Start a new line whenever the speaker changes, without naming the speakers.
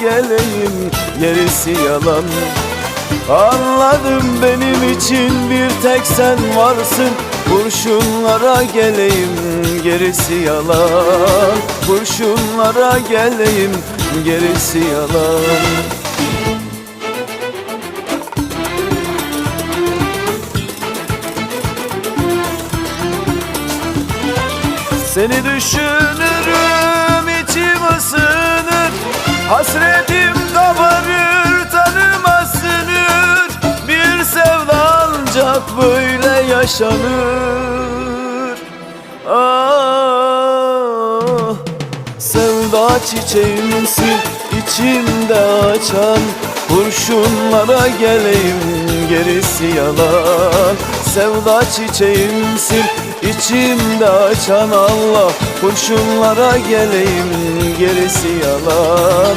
geleyim gerisi yalan. Anladım benim için bir tek sen varsın. Kurşunlara geleyim gerisi yalan. Kurşunlara geleyim gerisi yalan. Seni düşünürüm Hasretim kabarır tanıma sınır Bir sevda ancak böyle yaşanır. Ah Sevda çiçeğimsin içimde açan Kurşunlara geleyim gerisi yalan. Sevda çiçeğimsin içimde açan Allah. Kurşunlara geleyim gerisi yalan